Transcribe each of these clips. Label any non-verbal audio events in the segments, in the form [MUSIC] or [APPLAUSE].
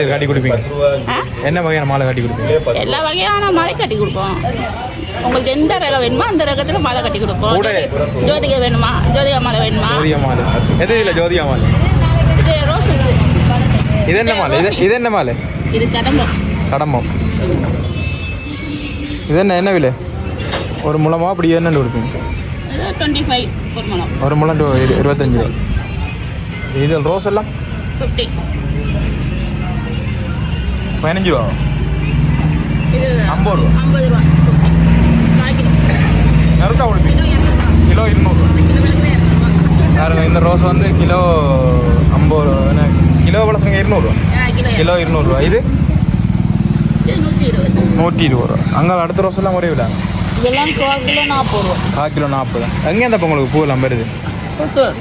மாலை கட்டி கொடுப்பீங்க? என்ன வகையான மாலை கட்டி கொடுப்பீங்க? எல்லா வகையான மாலை கட்டி கொடுப்போம். உங்களுக்கு எந்த ரகம் வேணுமோ அந்த ரகத்தில் மாலை கட்டி கொடுப்போம். கூட- ஜோதி- ஜோதிகா வேணுமா? ஜோதிகா மாலை வேணுமா? ஜோதியா மாலை. எது இல்லை ஜோதியா மாலை? இது ரோஸ் இது என்ன மாலை? இது இது என்ன மாலை? இது கடம்பம் கடம்பம் இது என்ன என்ன விலை? ஒரு முழமா அப்படி என்னென்னு கொடுப்பீங்க? இது டுவெண்ட்டி ஃபைவ் ஒரு மலம் ஒரு முழம் இருபத்தஞ்சு ரூபா இது ரோஸ் எல்லாம்? ஃபிஃப்டி கிலோ நிறுத்தா கொடுப்பீங்க கிலோ இரநூறுவா கிலோ இருநூறுவா கிலோ விளக்குல இரநூறுவா பாருங்க இந்த ரோஸ் வந்து கிலோ ஐம்பது ரூபா என்ன கிலோ எவ்வளோ சொன்னீங்க இருநூறுவா ஆ, கிலோ கிலோ இருநூறுவா இது இது நூற்றி இருபது நூற்றி இருபது ரூபா அங்கே அடுத்த ரோஸ் எல்லாம் ஒரே விலை இதெல்லாம் கால் கிலோ நாற்பது ரூபா கால் கிலோ நாற்பது எங்கேருந்து அப்போ உங்களுக்கு பூவெல்லாம் வருது ஒசூர்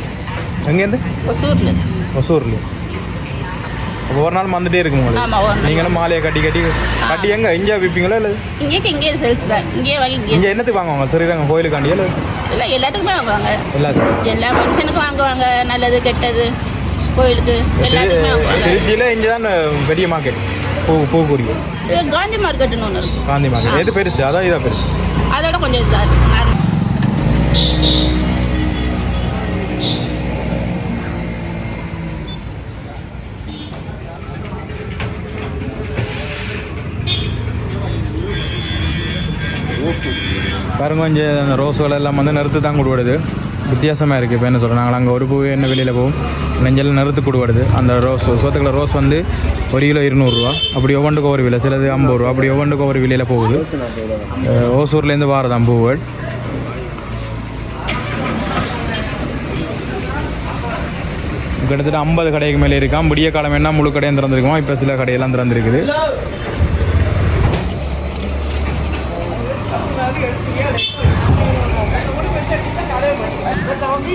எங்கேருந்து ஒசூரில் ஒசூர்லேயே அப்போ ஒரு நாள் வந்துட்டே இருக்கும் உங்களுக்கு. நீங்களும் மாலையை கட்டி கட்டி கட்டி எங்கே? இங்கே விற்பீங்களா இல்லை? இங்கே இங்கே சேல்ஸ் தான். வாங்கி இங்கே என்னத்துக்கு வாங்குவாங்க? ஸ்ரீரங்கம் கோயிலுக்காண்டியா இல்லை? இல்லை எல்லாத்துக்குமே வாங்குவாங்க. எல்லாத்துக்கும் எல்லா ஃபங்க்ஷனுக்கும் வாங்குவாங்க. நல்லது கெட்டது கோயிலுக்கு எல்லாத்துக்குமே திருச்சியில் இங்கே தான் பெரிய மார்க்கெட் பூ பூக்குரி இது காந்தி மார்க்கெட்டுன்னு ஒன்று இருக்கு. காந்தி மார்க்கெட் எது பெருசு? அதான் இதாக பெருசு. அதோட கொஞ்சம் இதாக இருக்கு. பாருங்க கொஞ்சம் அந்த ரோஸுகள் எல்லாம் வந்து நிறுத்து தான் கொடுப்படுது வித்தியாசமாக இருக்குது இப்போ என்ன சொல்கிறோம் நாங்கள் அங்கே ஒரு பூ என்ன வெளியில் போகும் நெஞ்சல் நிறுத்து கொடுப்படுது அந்த ரோஸ். சோத்துக்குள்ள ரோஸ் வந்து ஒரு கிலோ இருநூறுரூவா அப்படி ஒவ்வொன்றுக்கு ஒரு விலை. சிலது ஐம்பது ரூபா. அப்படி ஒவ்வொன்றுக்கு ஒரு விலையில் போகுது. ஓசூர்லேருந்து வாரதான் பூவுகள் கிட்டத்தட்ட ஐம்பது கடைக்கு மேலே இருக்கான் விடிய காலம் என்ன முழு கடையும் திறந்துருக்குமா? இப்போ சில கடையெல்லாம் திறந்துருக்குது. வந்து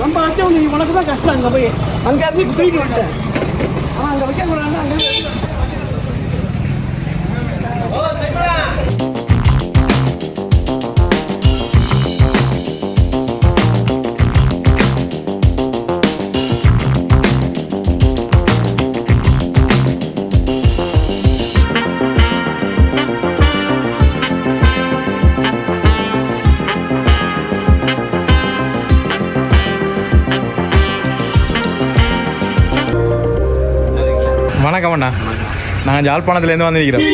ரொம்ப வச்சவங்க நீ உனக்கு தான் கஷ்டம் அங்கே போய். அங்கே இருந்து தூக்கிட்டு வந்துட்டேன் ஆனால் அங்கே வைக்க கூடாது அங்கே நாங்கள் ஜாழ்ப்பாணத்துலேருந்து வந்திருக்கிறோம்.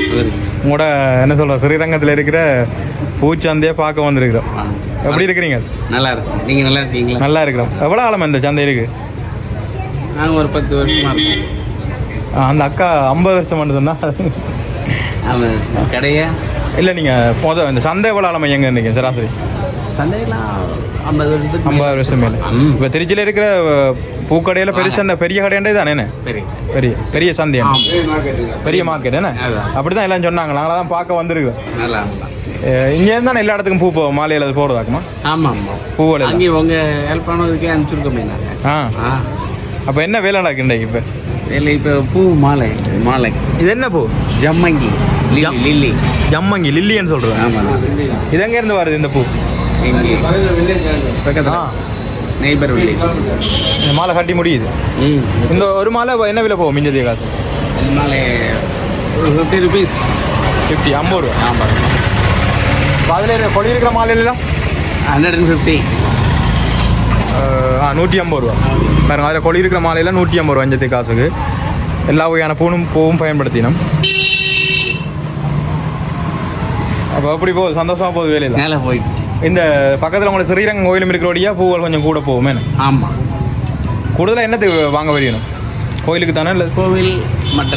உங்களோட என்ன சொல்ற ஸ்ரீரங்கத்தில் இருக்கிற பூச்சந்தையை பார்க்க வந்திருக்கிறோம். எப்படி இருக்கிறீங்க? நல்லா இருக்கும் நீங்க நல்லா இருக்கீங்களா? நல்லா இருக்கிறோம். எவ்வளோ ஆழம் இந்த சந்தை இருக்கு? நாங்க ஒரு பத்து வருஷமா இருக்கோம். ஆ, அந்த அக்கா ஐம்பது வருஷம் அவன் கடையா. இல்லை நீங்கள் மொதல் இந்த சந்தை எவ்வளோ ஆழம் எங்கே இருந்தீங்க சராசரி? ஐம்பது வருஷம் மேலே. இப்போ திருச்சியில் இருக்கிற பூக்கடையில் பெருசா பெரிய கடையாண்டே தானே சரி பெரிய. பெரிய சந்தை. பெரிய மார்க்கெட் என்ன அதான். அப்படி தான்? எல்லாம் சொன்னாங்க. நாங்களாம் தான் பார்க்க வந்திருக்கோம் நல்லா இங்கேருந்து தானே எல்லா இடத்துக்கும் பூ போவோம் மாலையில் அது போகிறதாக்குமா ஆமா ஆமா பூவில் அங்கே உங்க ஹெல்ப் பண்ணதுக்கே அனுப்பிச்சிருக்கோமே ஆ. அப்போ என்ன வேலை நடக்கு இன்றைக்கு இப்போ? இல்லை இப்போ பூ மாலை. மாலை. இது என்ன பூ? ஜம்மங்கி. லில்லி ஜம்மங்கி லில்லின்னு சொல்கிறேன் ஆமா இது எங்க இருந்து வருது இந்த பூ? இங்கே. நெய்பர் வில்லேஜ் மாலை கட்டி முடியுது. இந்த ஒரு மாலை என்ன விலை போகும் மிஞ்சதிய காசு இந்த மாலை ஒரு ஃபிஃப்டி ருபீஸ் ஃபிஃப்டி ஐம்பது ரூபா. ஆமாம் அதில் கொடி இருக்கிற மாலையிலாம் ஹண்ட்ரட் அண்ட் ஃபிஃப்டி ஆ நூற்றி ஐம்பது ரூபா. பாருங்க அதில் கொடி இருக்கிற மாலையில் நூற்றி ஐம்பது ரூபா அஞ்சத்தி காசுக்கு. எல்லா வகையான பூணும் பூவும் பயன்படுத்தினோம். அப்போ எப்படி போகுது சந்தோஷமாக போகுது வேலையில் மேலே போயிட்டு. இந்த பக்கத்தில் உங்களுக்கு ஸ்ரீரங்கம் கோயிலும் இருக்கிறபடியா பூவல் கொஞ்சம் கூட போகுமே? ஆமாம் கூடுதலாக என்னத்துக்கு வாங்க வரையணும்? கோயிலுக்கு தானே இல்லை? கோவில் மற்ற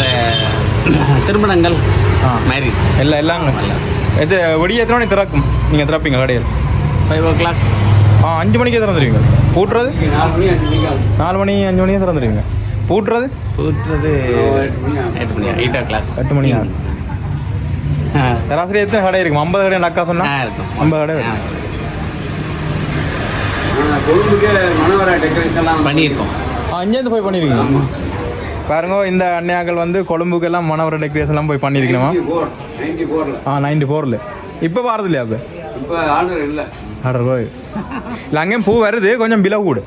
திருமணங்கள் ஆ. மேரேஜ் எல்லாம் எல்லாங்க. இது விடிய எத்தனை மணி திறக்கும்? நீங்கள் திறப்பீங்க கடையில்? ஃபைவ் ஓ கிளாக் ஆ அஞ்சு மணிக்கே திறந்துடுவீங்க பூட்டுறது? நாலு மணி அஞ்சு மணிக்கே திறந்துடுவீங்க பூட்டுறது? கூட்டுறது எட்டு மணி எயிட் ஓ கிளாக் எட்டு மணி ஆகும். சராசரி எத்தனை கடை இருக்கும் ஐம்பது கடை அக்கா சொன்னா? இருக்கும். ஐம்பது கடை பண்ணியிருக்கோம். ஆ இங்கேருந்து போய் பண்ணியிருக்கீங்க பாருங்க இந்த அண்ணையாக்கள் வந்து கொழும்புக்கெல்லாம் மணவர டெக்கரேஷன்லாம் போய் ஃபோரில் ஆ நைன்டி ஃபோரில் இப்போ வரது இல்லையா அப்போ? இப்போ ஆர்டர் இல்லை. ஆர்டர் போய். இல்லை அங்கேயும் பூ வருது. கொஞ்சம் பில கூடு.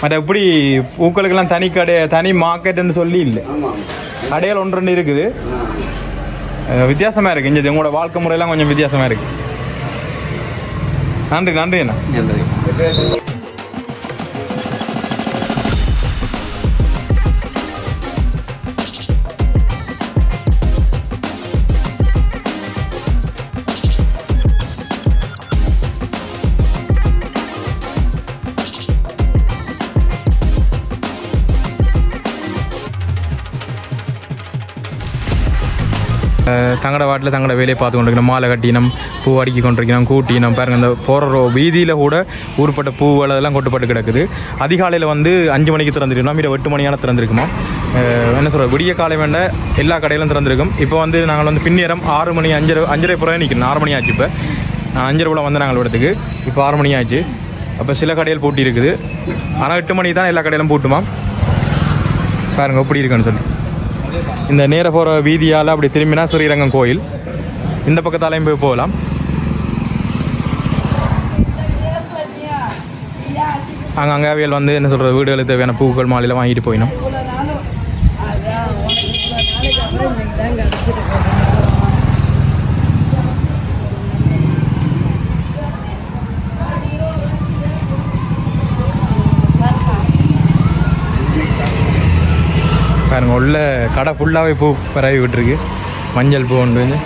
மற்ற எப்படி பூக்களுக்கெல்லாம் தனி கடை தனி மார்க்கெட்னு சொல்லி இல்லை. கடைகள் ஒன்று ரெண்டு இருக்குது. வித்தியாசமா இருக்கு. இங்கே உங்களோட வாழ்க்கை முறையெல்லாம் கொஞ்சம் வித்தியாசமா இருக்கு. நன்றி நன்றி அண்ணா. நன்றி. அஹ் வாட்டில் தங்கட வேலையை பார்த்து கொண்டிருக்கணும். மாலை கட்டினம் பூ அடுக்கி கொண்டிருக்கணும் கூட்டினம் பாருங்கள் இந்த போகிற வீதியில் கூட ஊருப்பட்ட பூ அதெல்லாம் கொட்டுப்பட்டு கிடக்குது. அதிகாலையில் வந்து அஞ்சு மணிக்கு திறந்துருக்கணும். இல்லை எட்டு மணியான திறந்திருக்குமா? என்ன சொல்கிறது விடிய காலை வேண்ட எல்லா கடையிலும் திறந்திருக்கும். இப்போ வந்து நாங்கள் வந்து பின்னேரம் ஆறு மணி அஞ்சரை அஞ்சரை புறம் நிற்கணும் ஆறு மணி ஆச்சு இப்போ. அஞ்சரை புறம் வந்து நாங்கள் இடத்துக்கு. இப்போ ஆறு மணி ஆச்சு. அப்போ சில கடையில் பூட்டி இருக்குது ஆனால் எட்டு மணிக்கு தான் எல்லா கடையிலும் பூட்டுமா? பாருங்க எப்படி இருக்குன்னு சொல்லி. இந்த நேர போகிற வீதியால் அப்படி திரும்பினா ஸ்ரீரங்கம் கோயில். இந்த பக்கத்தாலையும் போய் போகலாம். அங்கே அங்காவியல் வந்து என்ன சொல்கிறது வீடுகளுக்கு தேவையான பூக்கள் மாலையில் வாங்கிட்டு போயினோம் பாருங்க உள்ள கடை ஃபுல்லாகவே பூ பரவி விட்டுருக்கு. மஞ்சள் பூ ஒன்று வந்து.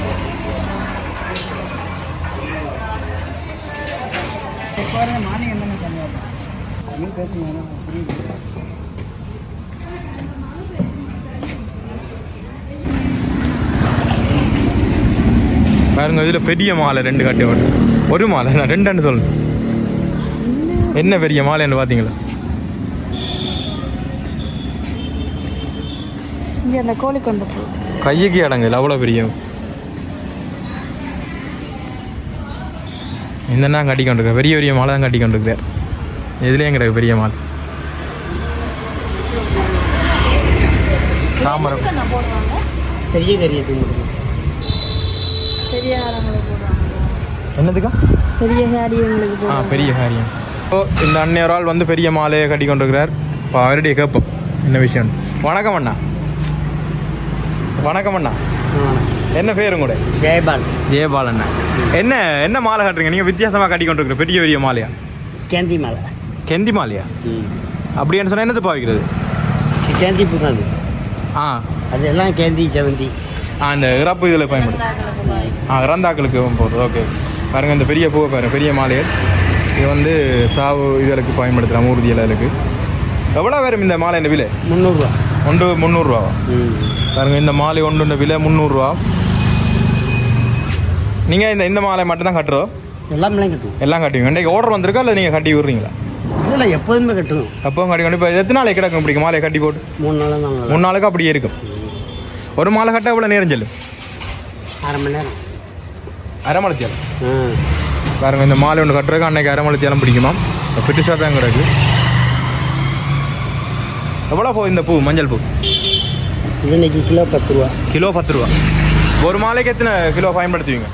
பாருங்க இதில் பெரிய மாலை ரெண்டு கட்டி ஒரு மாலை நான் ரெண்டுன்னு சொல்லு. என்ன பெரிய மாலைன்னு பார்த்தீங்களா இங்கே அந்த கோழி கொண்டு போ. கையுக்கு அடங்குது அவ்வளோ பெரிய. என்னென்னா கட்டி கொண்டிருக்க பெரிய பெரிய மாலை தான் கட்டி கொண்டிருக்கார் இதுலேயும் கிடக்கு பெரிய மாலை. தாமரம் பெரிய மட்டும் பெரிய என்னதுக்கா? பெரிய காரியங்களுக்கு ஆ பெரிய காரியம் இப்போ இந்த அன்னையர் ஆள் வந்து பெரிய மாலையை கட்டி கொண்டிருக்கிறார் இப்போ அவருடைய கேட்போம். என்ன விஷயம் வணக்கம் அண்ணா. வணக்கம் அண்ணா. என்ன பேர் உங்களோட? ஜெயபால் ஜெயபால் அண்ணா. என்ன என்ன மாலை கட்டுறீங்க? நீங்கள் வித்தியாசமாக கட்டி கொண்டிருக்கிற பெரிய பெரிய மாலையா? கேந்தி மலை. கெந்தி மாலையா? அப்படின்னு சொன்னால் என்னது பாவிக்கிறது? கேந்தி பூ தான் அது. ஆ. அது எல்லாம் கேந்தி செவந்தி. ஆ இந்த இறப்பு இதில் பயன்படுது. ஆ இறந்தாக்களுக்கு போடுறது. ஓகே. பாருங்கள் இந்த பெரிய பூவை பாருங்க பெரிய மாலைகள் இது வந்து சாவு இதற்கு பயன்படுத்தலாம் ஊர்தி இலைகளுக்கு. எவ்வளோ வரும் இந்த மாலை இந்த விலை? முந்நூறுரூவா ஒன்று முந்நூறுரூவா பாருங்க இந்த மாலை ஒன்று விலை முந்நூறுரூவா நீங்கள் இந்த இந்த மாலை மட்டும் தான் கட்டுறோம் எல்லாம் கட்டுவோம் எல்லாம் கட்டுவீங்க. இன்றைக்கு ஆர்டர் வந்திருக்கா இல்லை நீங்கள் கட்டி விடுறீங்களா? இதில் எப்போதுமே கட்டணும் அப்போ கட்டி இப்போ எத்தனை நாளைக்கு கிடக்கும் இப்படி மாலையை கட்டி போட்டு? மூணு நல்லா மூணு நாளுக்கு அப்படியே இருக்கும். ஒரு மாலை கட்ட எவ்வளோ நேரம் செல்லும்? அரை மணி நேரம். அரை மலத்தியாலம் ஆ. பாருங்க இந்த மாலை ஒன்று கட்டுறதுக்கு அன்னைக்கு அரை மலத்தியாலம் பிடிக்குமா? பிடிச்சா தான் கிடக்கு. எவ்வளோ போகுது இந்த பூ மஞ்சள் பூ? இது இன்னைக்கு கிலோ பத்து ரூபா. கிலோ பத்து ரூபா. ஒரு மாலைக்கு எத்தனை கிலோ பயன்படுத்துவீங்க?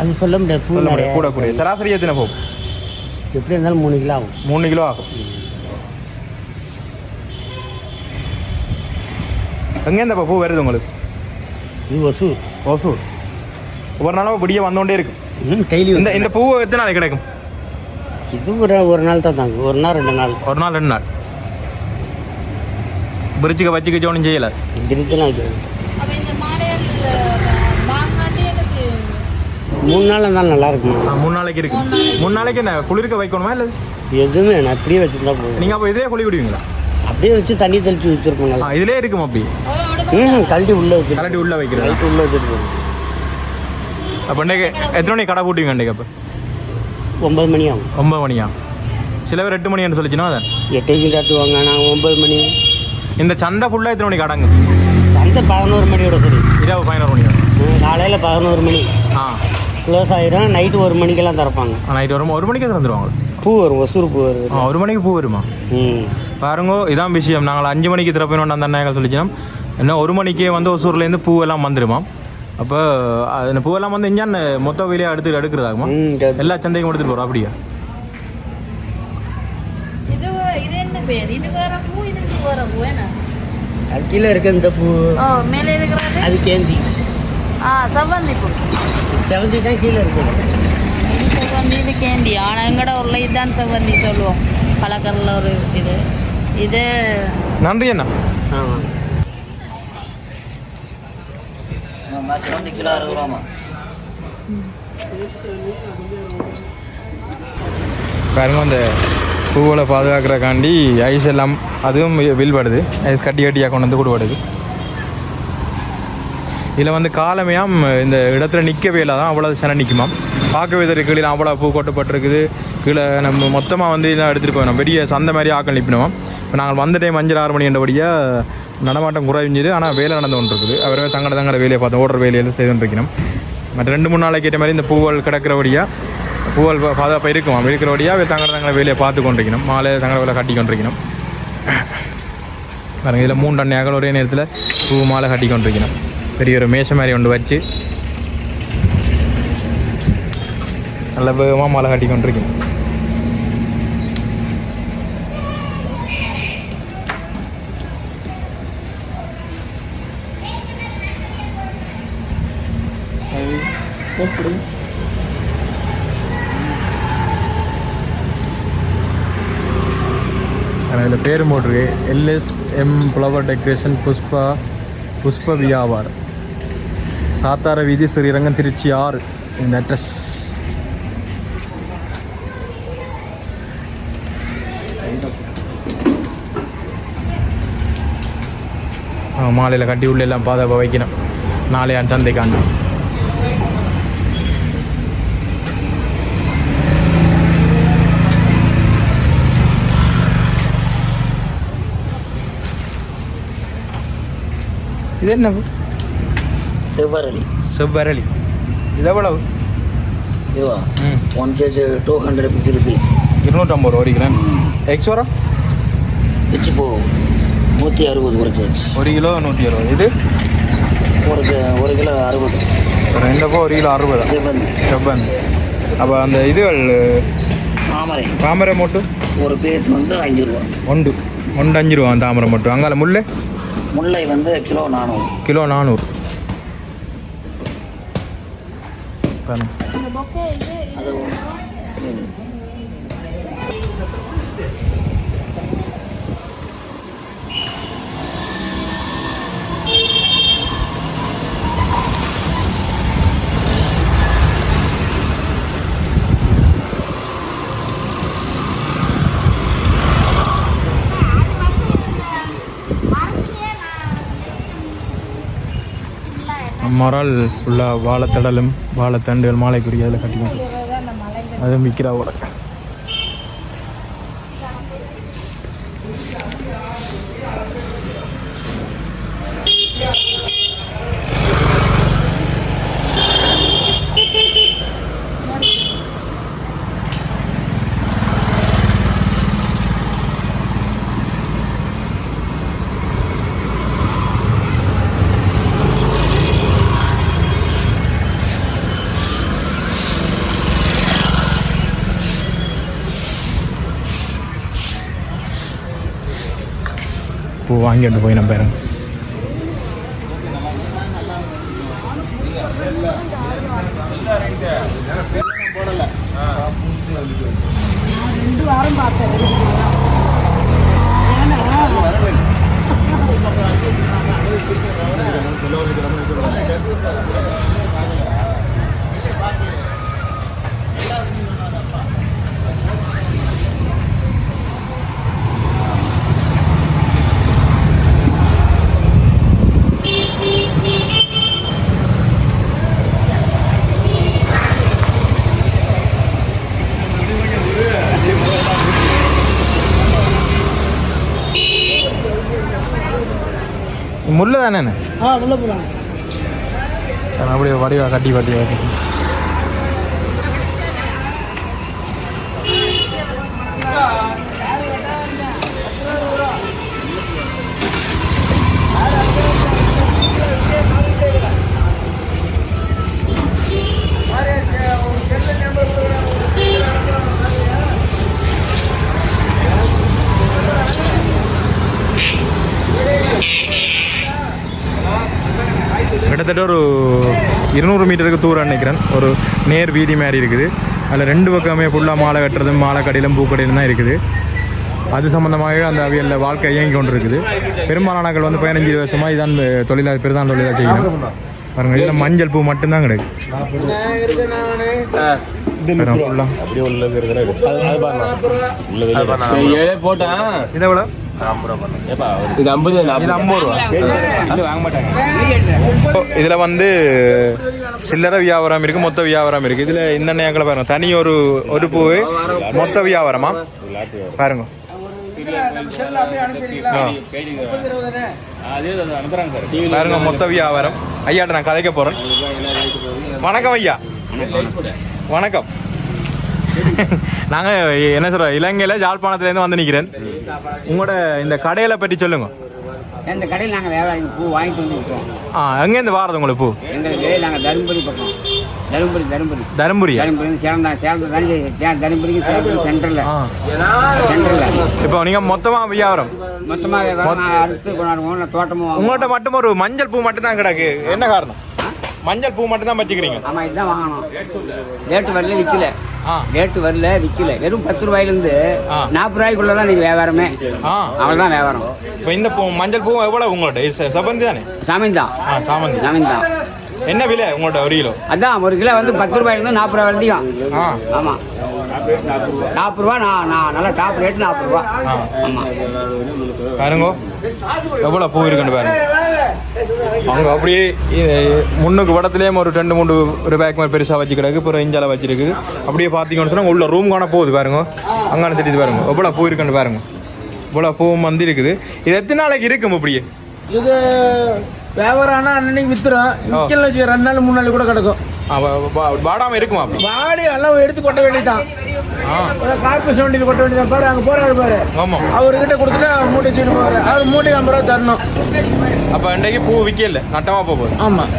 அது சொல்ல முடியாது பூ சொல்ல முடியாது கூட சராசரி எத்தனை போகும் எப்படி இருந்தாலும் மூணு கிலோ ஆகும். மூணு கிலோ ஆகும். எங்கேருந்து இப்போ பூ வருது உங்களுக்கு? இது ஒசூர். ஓசூர் ஒவ்வொரு நாளும் விடிய வந்தோண்டே இருக்கு. டெய்லி இந்த இந்த பூ எத்தனை நாளைக்கு கிடைக்கும்? இது ஒரு ஒரு நாள் தான் தாங்க. ஒரு நாள் ரெண்டு நாள். ஒரு நாள் ரெண்டு நாள். பிரிட்ஜுக்கு வச்சுக்க ஒன்றும் செய்யலை. மூணு நாள் இருந்தாலும் நல்லா இருக்கும். ஆ, மூணு நாளைக்கு இருக்கு. மூணு நாளைக்கு. என்ன குளிர்க்க வைக்கணுமா இல்லை? எதுவுமே நான் அப்படியே வச்சுருந்தா போதும். நீங்கள் அப்போ இதே குளி விடுவீங்களா? அப்படியே வச்சு தண்ணி தெளிச்சு நல்லா. இதிலே இருக்கும் அப்படி. ம் கழட்டி உள்ளே வச்சுருக்கோம். கலட்டி உள்ளே வைக்கிறது? கழட்டி உள்ளே வச்சுருக்கோம். அப்போ இன்றைக்கு எத்தனை மணிக்கு கடை பூட்டுவீங்க இன்றைக்கு அப்போ? ஒம்பது மணி ஆகும் ஒன்பது மணியா? சில பேர் எட்டு மணின்னு சொல்லிச்சுன்னா அதான். எட்டைக்கும் காத்துவாங்க நாங்கள் ஒம்பது மணி. இந்த சந்தை ஃபுல்லாக எத்தனை மணிக்கு அடங்கு அந்த பதினோரு மணியோட சரி இரவு பதினோரு மணி வரும். காலையில் பதினோரு மணி. ஆ. க்ளோஸ் ஆயிரும் நைட்டு ஒரு மணிக்கெல்லாம் திறப்பாங்க. நைட் வரும் ஒரு மணிக்கு திறந்துருவாங்க பூ வரும் ஒசூர் பூ வருது. ஆ ஒரு மணிக்கு பூ வருமா? ம். பாருங்க இதான் விஷயம். நாங்கள் அஞ்சு மணிக்கு திறப்பினோம் அந்த அண்ணாக்கள் சொல்லிச்சோம் இன்னும் ஒரு மணிக்கே வந்து ஒசூர்லேருந்து பூவெல்லாம் வந்துருமா? அப்போ அந்த பூவெல்லாம் வந்து இஞ்சான் மொத்த வெளியே எடுத்து எடுக்கிறதாகுமா? ம் எல்லா சந்தைக்கும் எடுத்துகிட்டு போகிறோம் அப்படியா இது இது பேர். இது வேற பூ இதுக்கு வேற பூ என்ன? அது கீழே இருக்க இந்த பூ. ஓ மேலே இருக்கிறது? அது கேந்தி. ஆ செவ்வந்தி பூ. செவந்தி தான் கீழே இருக்கு. இது செவ்வந்தி இது கேண்டி ஆனால் எங்கட ஊரில் இதுதான் செவ்வந்தி சொல்லுவோம். கலக்கரில் ஒரு இது. இது நன்றி அண்ணா. ஆமாம் செவந்தி கிலோ அறுபது ரூபாமா பாருங்க அந்த பூவளை பாதுகாக்கிறக்காண்டி ஐஸ் எல்லாம் அதுவும் வில் படுது ஐஸ் கட்டி கட்டியாக கொண்டு வந்து கூடுபடுது. இதில் வந்து காலமையாம் இந்த இடத்துல நிற்கவே இல்லை. தான் அவ்வளோ சன நிற்குமாம் பார்க்கவே தெரியும் கீழே அவ்வளோ பூ கொட்டப்பட்டிருக்குது. கீழே நம்ம மொத்தமாக வந்து இதான் எடுத்துகிட்டு போயிடும் பெரிய சந்தை மாதிரி ஆக்கள் நிற்பினோம் இப்போ நாங்கள் வந்த டைம் அஞ்சு ஆறு மணி என்றபடியாக நடமாட்டம் குறைஞ்சிது. ஆனால் வேலை நடந்து கொண்டு இருக்குது அவரே தங்கட தங்கட வேலையை பார்த்தோம் ஓடுற வேலையில் செய்து கொண்டிருக்கணும் மற்ற ரெண்டு மூணு நாளைக்கு ஏற்ற மாதிரி இந்த பூவல் கிடக்கிறபடியாக ஊழல் பா- பாதுகாப்பாக இருக்கிற இருக்கிறபடியாக தங்களை தங்களை வேலையை பார்த்து கொண்டிருக்கணும். மாலை தங்களை வேலை கட்டி கொண்டிருக்கணும். பாருங்க இதில் மூன்று டன் அகல் ஒரே நேரத்தில் பூ மாலை கட்டி கொண்டிருக்கணும். பெரிய ஒரு மேசை மாதிரி ஒன்று வச்சு நல்ல வேகமாக மாலை கட்டி கொண்டிருக்கணும். அதில் பேர் போட்டிருக்கு. எல்எஸ் எம் ஃப்ளவர் டெக்கரேஷன் புஷ்பா புஷ்ப வியாபார் சாத்தார வீதி ஸ்ரீரங்கம் திருச்சி ஆறு. இந்த அட்ரஸ் மாலையில் கட்டி உள்ள எல்லாம் பாதுகாப்பாக வைக்கணும். நாளையான் சந்தைக்காண்டு இது என்ன? செவ்வரளி செவ்வரளி இது எவ்வளவு இதுவா one KG two hundred fifty rupees இருநூற்றம்பது ரூபா ஒரு கிராம் எக்ஸ் வரும் வச்சு போ நூற்றி அறுபது ஒரு கேஜி ஒரு கிலோ நூற்றி அறுபது இது ஒரு ஒரு கிலோ அறுபது ரெண்டு பூ ஒரு கிலோ அறுபதா செவ்வந்தி செவ்வன் அப்போ அந்த இதுகள் தாமரை தாமரை மொட்டு ஒரு பீஸ் வந்து அஞ்சு ரூபா ஒண்டு ஒன்று அஞ்சு ரூபா தாமரை மொட்டு அங்கால முல்லை முல்லை வந்து கிலோ நானூறு. கிலோ நானூறு. அது மரால் ஃபுல்லாக வாழைத்தடலும் வாழைத்தண்டுகள் மாலைக்குரிய அதில் கட்டிக்கணும் அது விற்கிறா கூட பூ வாங்கிட்டு போய் நம்ம பாருங்க முள்ளு தானே ஆ உள்ள போகலாம் அப்படியே வடிவா கட்டி வடிவா கட்டி கிட்டத்தட்ட ஒரு இருநூறு மீட்டருக்கு தூரம் நினைக்கிறேன். ஒரு நேர் வீதி மாதிரி இருக்குது. அதில் ரெண்டு பக்கமே ஃபுல்லாக மாலை கட்டுறதும் மாலை கடையிலும் பூக்கடையிலும் தான் இருக்குது. அது சம்மந்தமாக அந்த அவியலில் வாழ்க்கை இயங்கி கொண்டு இருக்குது பெரும்பாலானர்கள் வந்து பதினஞ்சு வருஷமாக இதான் தொழிலாக பெருதான் தொழிலாக செய்யணும் பாருங்க இதில் மஞ்சள் பூ மட்டும்தான் கிடைக்கும் இதை எவ்வளோ இதுல இதில் வந்து சில்லறை வியாபாரம் இருக்குது மொத்த வியாபாரம் இருக்குது இதில் இந்த நேரங்களை பாருங்க. தனி ஒரு ஒரு பூ மொத்த வியாபாரமா? பாருங்க. பாருங்க மொத்த வியாபாரம். ஐயாட்ட நான் கதைக்க போறேன். வணக்கம் ஐயா. வணக்கம். [LAUGHS] நாங்க என்ன சொல்றோம் இலங்கையில ஜாழ்ப்பாணத்துல இருந்து வந்து நிக்கிறேன். உங்களோட இந்த கடையில பற்றி சொல்லுங்க. இந்த கடையில் நாங்கள் வியாபாரம் பூ வாங்கிட்டு வந்து ஆ எங்கேருந்து வாரது உங்களுக்கு பூ? எங்களுக்கு நாங்கள் தருமபுரி பக்கம். தருமபுரி தருமபுரி. தருமபுரியா? தருமபுரி சேலம் தான் சேலம் தானே தருமபுரிக்கு சேலம் சென்டரில் இப்போ நீங்க மொத்தமா வியாபாரம்? மொத்தமாக வியாபாரம் நான் அறுத்து கொண்டாடுவோம் தோட்டமும். உங்கள்கிட்ட மட்டும் ஒரு மஞ்சள் பூ மட்டும் தான் கிடக்கு? என்ன காரணம்? மஞ்சள் பூ மட்டும் தான் வச்சுக்கிறீங்க? ஆமாம் இதுதான் வாங்கணும். ரேட்டு வரல விற்கல ரேட்டு வரல விற்கல வெறும் பத்து ரூபாயிலேருந்து. நாற்பது ரூபாய்க்குள்ள தான் நீங்கள் வியாபாரமே. அவ்வளோதான் வியாபாரம். இப்போ இந்த பூ மஞ்சள் பூ எவ்வளவு உங்கள்கிட்ட இது செ- செவ்வந்தி தானே? சாமிந்தான் ஆ சாமந்தி. சாமிந்தான் என்ன விலை உங்கள்கிட்ட ஒரு கிலோ? அதான் ஒரு கிலோ வந்து பத்து ரூபாயிலேருந்து நாற்பது ரூபாய் வரைக்கும். ஆமாம் நாற்பது ரூபா நான் நான் நல்லா டாப் ரேட் நாற்பது ரூபா. ஆமாம் பாருங்க. எவ்வளோ பூ இருக்குன்னு பாருங்க. அங்கே அப்படியே முன்னுக்கு படத்துலேயே ஒரு ரெண்டு மூணு ஒரு பேக் மாதிரி பெருசாக வச்சு கிடக்கு அப்புறம் இஞ்சால வச்சிருக்குது. அப்படியே பார்த்தீங்கன்னு சொன்னால் உள்ள ரூம் காண போகுது பாருங்க. அங்கான தெரியுது பாருங்க. எவ்வளோ பூ இருக்குன்னு பாருங்க. இவ்வளோ பூவும் வந்து இருக்குது இது எத்தனை நாளைக்கு இருக்கும் அப்படியே இது வியாபாரம் ஆனால் அன்னைக்கு வித்துரும் விற்கல வச்சு ரெண்டு நாள் மூணு நாள் கூட கிடக்கும். வாடாம இருக்குமா பாடி எல்லாம் எடுத்து கொட்ட வேண்டியதான் கார்பஸ் வண்டியில் கொட்ட வேண்டியதான் பாரு அங்கே போறாரு பாரு. ஆமாம் அவர்கிட்ட கொடுத்துட்டு மூட்டை தூக்கிட்டு போவாரு அவர் மூட்டைக்கு ஐம்பது ரூபா தரணும். அப்போ இன்றைக்கு பூ விற்கல நட்டமாக போகுது. ஆமாம்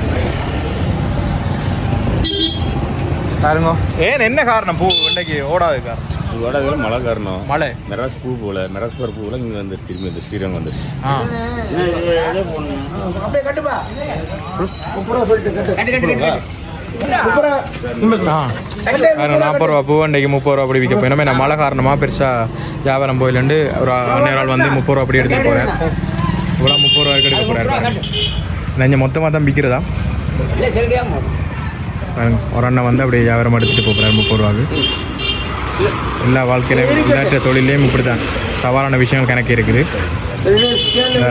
பாருங்க. ஏன் என்ன காரணம் பூ இன்றைக்கு ஓடாது காரணம்? இதோட மழை காரணம். மழை. மெராஸ் பூ போல மெராஸ் பர் பூவில் இங்கே வந்து திரும்பி வந்து ஸ்ரீரங்கம் வந்துருச்சு. ஆ. அப்படியே கட்டுப்பா. சொல்லிட்டு நாற்பது ரூபா பூ இன்றைக்கு முப்பது ரூபா அப்படி விற்க போய் நான் மழை காரணமாக பெருசாக வியாபாரம் போயிலண்டு. ஒரு அந்நேரம் வந்து முப்பது ரூபா அப்படி எடுத்துகிட்டு போகிறேன் இவ்வளோ முப்பது ரூபாய்க்கு எடுக்க போகிறாரு நெஞ்ச மொத்தமாக தான் விற்கிறதா ஒரு அண்ணன் வந்து அப்படியே வியாபாரம் எடுத்துகிட்டு போகிறாரு முப்பது ரூபாய்க்கு எல்லா வாழ்க்கையிலையும் விளையாட்டு தொழிலையும் இப்படி தான் சவாலான விஷயங்கள் கணக்கு இருக்குது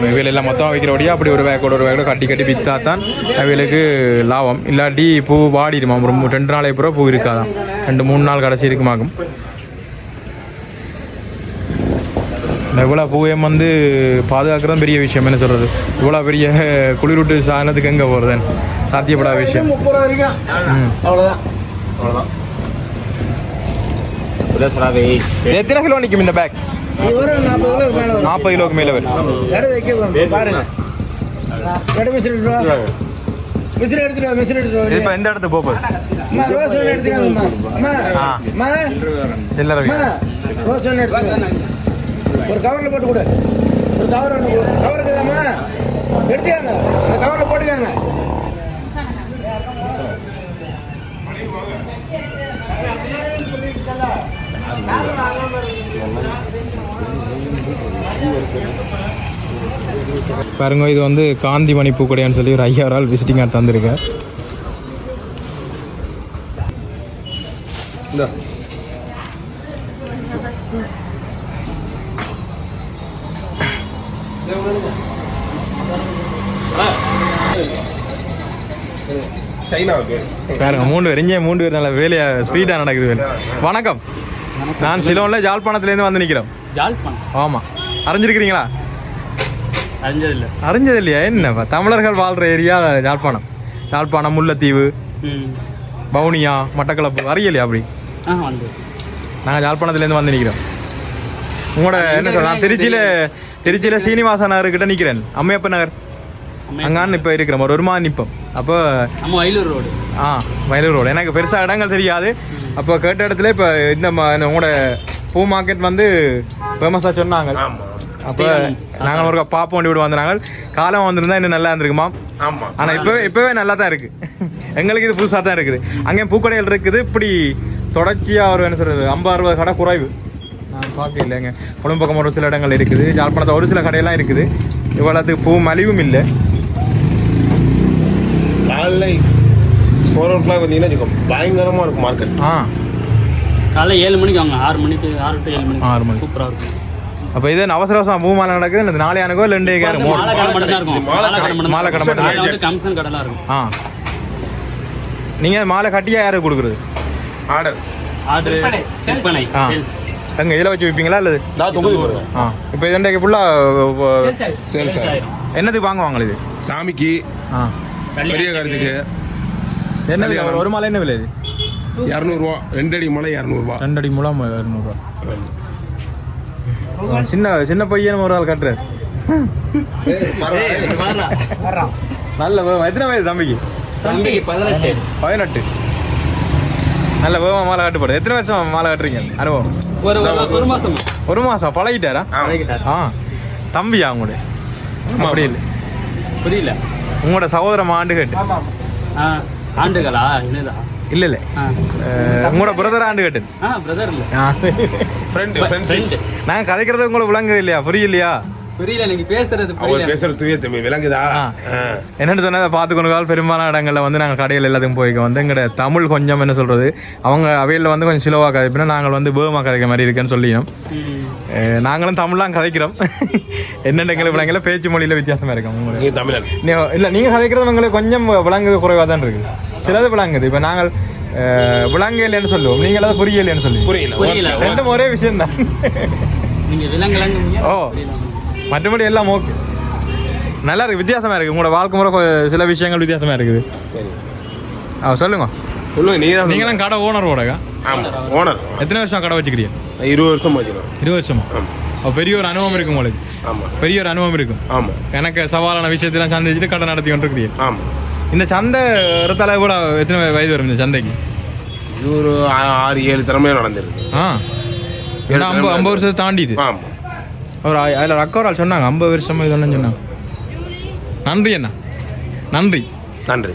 இவையில் எல்லாம் மொத்தமாக வைக்கிறபடியா அப்படி ஒரு வேக்கோட ஒரு வேக்கோட கட்டி கட்டி விற்றா தான் அவைகளுக்கு லாபம் இல்லாட்டி பூ வாடிடுமா ஒரு மூ- ரெண்டு நாளைக்கு பூரா பூ இருக்காதான் ரெண்டு மூணு நாள் கடைசி இருக்குமாகும் இந்த இவ்வளோ பூவையும் வந்து பாதுகாக்கிறது பெரிய விஷயம். என்ன சொல்கிறது இவ்வளோ பெரிய குளிரூட்டு சாதனத்துக்கு எங்கே போகிறது சாத்தியப்படாத விஷயம். அவ்வளோதான் இது எத்தனை கிலோ நிற்கும் இந்த பேக் நாற்பது கிலோக்கு மேலே வரும். பாருங்க. மிஷின் எடுத்துட்டு மிஷின் எடுத்துட்டு இப்போ எந்த இடத்துக்கு போகுது? அம்மா ரோஸ் ஒன்று சில்லறை ரோஸ் ஒன்று ஒரு கவரில் போட்டு கொடு. ஒரு கவர் ஒன்று கவர் இருக்குதாம்மா எடுத்துக்காங்க அந்த கவரில் போட்டுக்காங்க. பாருங்க இது வந்து காந்திமணி பூக்கடையான்னு சொல்லி ஒரு ஐயாயிரம் விசிட்டிங் கார்டு தந்திருக்கேன் பாருங்க மூணு பேர் இங்கே மூணு பேர் நல்ல வேலையா ஸ்பீடாக நடக்குது வணக்கம். நான் சிலோனில் ஜாழ்ப்பாணத்துலேருந்து வந்து நிற்கிறோம் ஜாழ்ப்பாணம். ஆமாம் அறிஞ்சிருக்கிறீங்களா? அறிஞ்சதில்லை. அறிஞ்சது இல்லையா என்னப்பா தமிழர்கள் வாழ்கிற ஏரியா யாழ்ப்பாணம் யாழ்ப்பாணம் முல்லைத்தீவு ம். வவுனியா மட்டக்களப்பு அறியலையா அப்படி. நாங்கள் யாழ்ப்பாணத்துலேருந்து வந்து நிற்கிறோம் உங்களோட என்ன சொல்ற நான் திருச்சியில் திருச்சியில் சீனிவாச நகர்கிட்ட நிற்கிறேன் அம்மையப்ப நகர். அங்கான்னு இப்போ இருக்கிறோம் ஒரு ஒரு மாதிரி நிற்போம் அப்போ நம்ம வயலூர் ரோடு. ஆ வயலூர் ரோடு. எனக்கு பெருசாக இடங்கள் தெரியாது. அப்போ கேட்ட இடத்துல இப்போ இந்த உங்களோட பூ மார்க்கெட் வந்து ஃபேமஸாக சொன்னாங்க. அப்போ நாங்கள் ஒரு பாப்போம் வண்டி விடு வந்த நாங்கள் காலம் வந்திருந்தா இன்னும் நல்லா இருந்திருக்குமா? ஆமா. ஆனால் இப்போவே இப்போவே நல்லா தான் இருக்குது எங்களுக்கு இது புதுசாக தான் இருக்குது. அங்கேயும் பூக்கடைகள் இருக்குது. இப்படி தொடர்ச்சியாக ஒரு என்ன சொல்கிறது ஐம்பது அறுபது கடை குறைவு. நான் பார்க்க இல்லைங்க. குடும்ப பக்கம் ஒரு சில இடங்கள் இருக்குது. ஜாழ்ப்பாணத்தை ஒரு சில கடையெல்லாம் இருக்குது. இவ்வளோத்துக்கு பூ மலிவும் இல்லை. காலைல ஃபோர் ஓ கிளாக் வந்தீங்கன்னா வச்சுக்கோ பயங்கரமாக இருக்கும் மார்க்கெட் ஆ. காலைல ஏழு மணிக்கு வாங்க. ஆறு மணிக்கு ஆறு டு ஏழு மணிக்கு. ஆறு மணி. சூப்பராக இருக்கும். அப்போ இது அவசர அவசரம்? பூ மாலை நடக்குது. இந்த நாளை அனுக்கோ ரெண்டு வந்து மாலை கடை மட்டும் தான் இருக்கும். மாலை கடை மட்டும் மாலை கடை மட்டும். வந்து கமிஷன் கடைலாம் இருக்கும். ஆ. நீங்கள் மாலை கட்டியா யாருக்கு கொடுக்குறது? ஆர்டர் ஆர்டர் விற்பனை. ஆ. சேல்ஸ் எங்க இதில் வச்சு விற்பீங்களா அல்லது நான் தொகுதி ஆ. இப்போ இதண்டைக்கு ஃபுல்லாக சரி சார் என்னதுக்கு வாங்குவாங்க இது? சாமிக்கு. ஆ. பெரிய கருத்துக்கு. என்ன விலை? ஒரு- ஒரு மாலை என்ன விலை இது? இரநூறுவா ரெண்டு அடி மலை இரநூறுவா. ரெண்டு அடி மூலம் இரநூறுவா. சின்ன சின்ன பையன் ஒரு ஆள் கட்டுறாரு. நல்ல வேகம். எத்தனை வயது தம்பிக்கு? தம்பிக்கு பதினெட்டு. பதினெட்டு. நல்ல வேகமா மாலை கட்டுப்பாடு எத்தனை வருஷம் மாலை கட்டுறீங்க? அனுபவம். ஒரு ஒரு- ஒரு மாசம். ஒரு மாசம். பழகிட்டாரா? ஆ தம்பியா உங்களுடைய? அப்படி இல்லை. புரியல. உங்களோட சகோதரம் ஆண்டு கேட்டு ஆண்டுகளா? என்னதா? இல்ல இல்ல உங்களோட பிரதர் ஆண்டு கேட்டு ஆ பிரதர் இல்ல. ஃப்ரெண்டு ஃப்ரெண்டு நாங்க கதைக்கிறது உங்களுக்கு விளங்குது இல்லையா? புரியலையா? புரியல எனக்கு பேசுறது அவர் புரியல பேசுற தூய தமிழ் விளங்குதா. என்னென்னு சொன்னா பார்த்து கால் பெரும்பாலான இடங்களில் வந்து நாங்கள் கடையில் எல்லாத்துக்கும் போய்க்க வந்து எங்கட தமிழ் கொஞ்சம் என்ன சொல்றது அவங்க அவையில் வந்து கொஞ்சம் சிலவாக கதைப்பினா நாங்கள் வந்து பேமா கதைக்க மாதிரி இருக்குன்னு சொல்லியும் நாங்களும் தமிழ்லாம் கதைக்கிறோம். என்னென்ன எங்களுக்கு விளங்கல பேச்சு மொழியில வித்தியாசமா இருக்கும் உங்களுக்கு நீங்க தமிழன் இல்ல நீங்க கதைக்கிறது உங்களுக்கு கொஞ்சம் விளங்குது குறைவாக தான் இருக்கு. சிலது விளங்குது. இப்போ நாங்கள் விளங்கலைன்னு சொல்லுவோம். நீங்கள் அதை புரியலைன்னு சொல்லி புரியல. ரெண்டும் ஒரே விஷயம் தான் நீங்க ஓ. மற்றபடி எல்லாம் ஓகே நல்லா இருக்கு வித்தியாசமா இருக்கு. உங்களோட வாழ்க்கை முறை சில விஷயங்கள் வித்தியாசமா இருக்குது. சரி. ஆ சொல்லுங்க. சொல்லுங்க நீங்க தான் நீங்களாம் கடை ஓனர் ஓடங்க ஆமா ஓனர் எத்தனை வருஷம் கடை வச்சுக்கிறீங்க? இருபது வருஷம் வச்சுக்கணும் இருபது வருஷமா? பெரிய ஒரு அனுபவம் இருக்கும் உங்களுக்கு. ஆமா. பெரிய ஒரு அனுபவம் இருக்கும் ஆமா. எனக்கு சவாலான விஷயத்தெல்லாம் சந்திச்சுட்டு கடை நடத்தி கொண்டு இருக்கிறீங்க ஆமா. இந்த சந்தை இடத்துல கூட எத்தனை வயது வரும் இந்த சந்தைக்கு? இது ஒரு ஆறு ஏழு திறமையா நடந்திருக்கு. ஆ. ஐம்பது ஐம்பது வருஷத்தை தாண்டிது ஆமா. ஒரு அதில் அக்கா ஒரு ஆள் சொன்னாங்க ஐம்பது வருஷமா இதெல்லாம் சொன்னாங்க. நன்றி அண்ணா. நன்றி. நன்றி.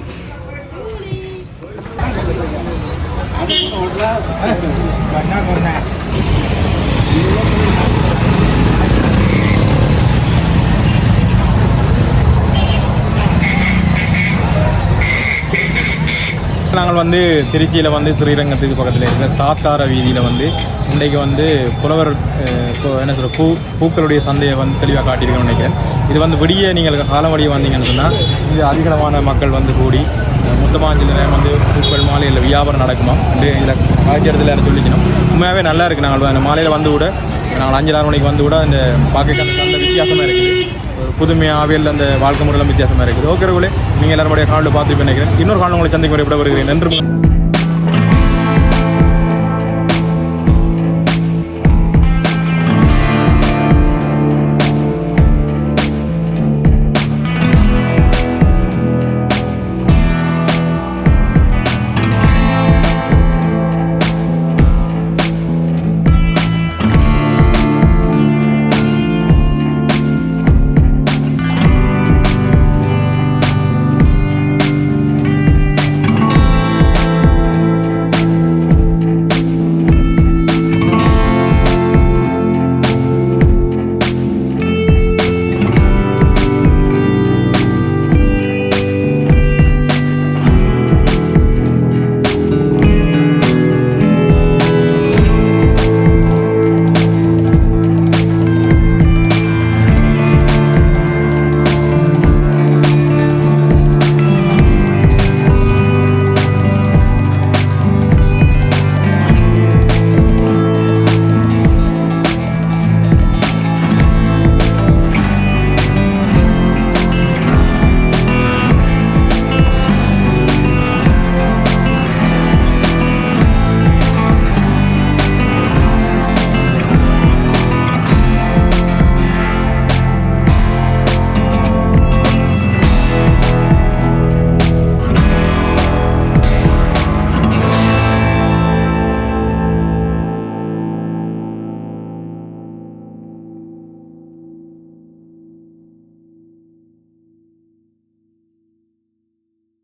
நாங்கள் வந்து திருச்சியில் வந்து ஸ்ரீரங்கத்துக்கு பக்கத்தில் இருக்கிற சாத்தார வீதியில் வந்து இன்றைக்கு வந்து புலவர் என்ன சொல்ற பூ பூக்களுடைய சந்தையை வந்து தெளிவாக காட்டியிருக்கேன்னு நினைக்கிறேன். இது வந்து விடிய நீங்கள் காலம் வழியே வந்தீங்கன்னு சொன்னால் இது அதிகளவான மக்கள் வந்து கூடி அஹ், நேரம் வந்து பூக்கள் மாலையில் வியாபாரம் நடக்குமா? என்று இதில் காய்ச்சல் சொல்லிக்கணும். உண்மையாகவே நல்லா இருக்குது நாங்கள் அந்த மாலையில் வந்து கூட நாங்கள் அஞ்சு ஆறு மணிக்கு வந்து கூட அந்த பார்க்க அந்த நல்ல வித்தியாசமாக இருக்குது. ஒரு புதுமையாக அவையில் அந்த வாழ்க்கை முறையெல்லாம் வித்தியாசமாக இருக்குது. ஓகே நீங்கள் எல்லாருடைய காலில் பார்த்து நினைக்கிறேன். இன்னொரு காலம் உங்களை சந்திக்க வரை விட வருகிறேன் நன்றி.